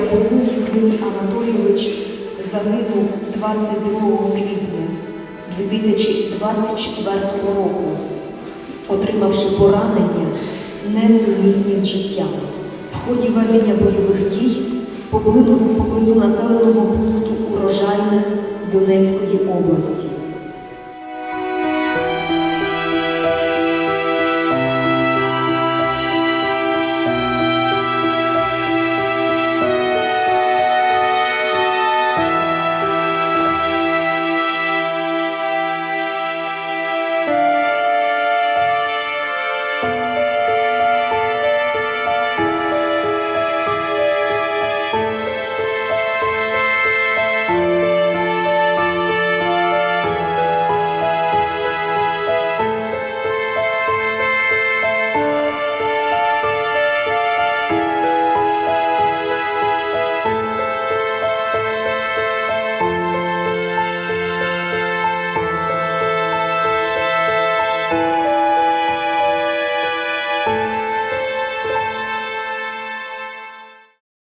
Рябовий Юрій Анатолійович загинув 22 квітня 2024 року, отримавши поранення несумісні з життям в ході ведення бойових дій поблизу, поблизу населеного пункту Урожайне Донецької області.